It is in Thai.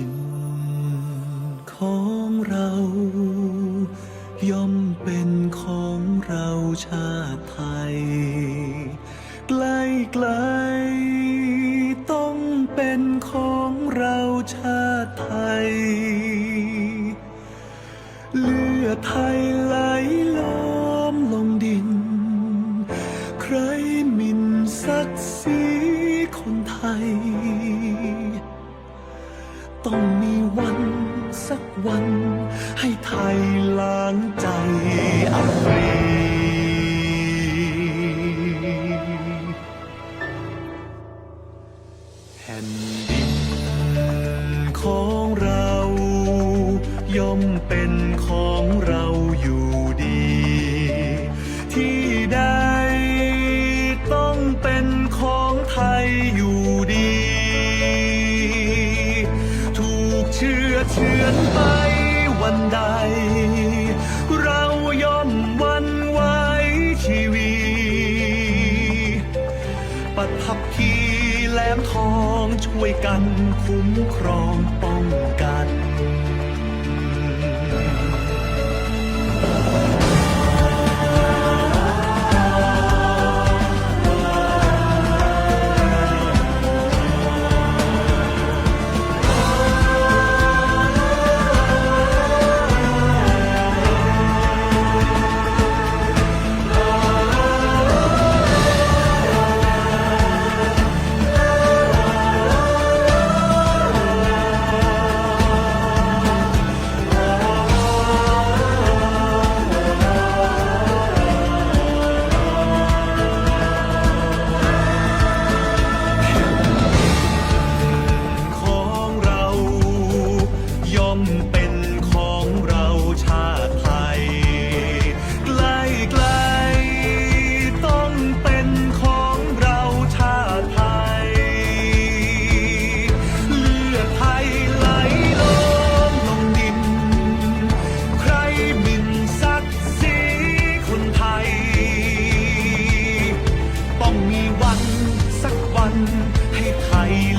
ินของเรา ย่อมเป็นของเราชาติไทยใกล้ไกลๆต้องเป็นของเราชาติไทย เลือดไทยไหลล้อมลงดิน ใครมิ่นศักดิ์ศรีคนไทย วันให้ไทยล้างใจอับปรีแผ่นดินของเรา ย่อมเป็นของเราอยู่ อเฉือนไปวันใด เราย่อมวันไว้ชีวีปัดพับพีแหลมทองช่วยกันคุ้มครอง চাইল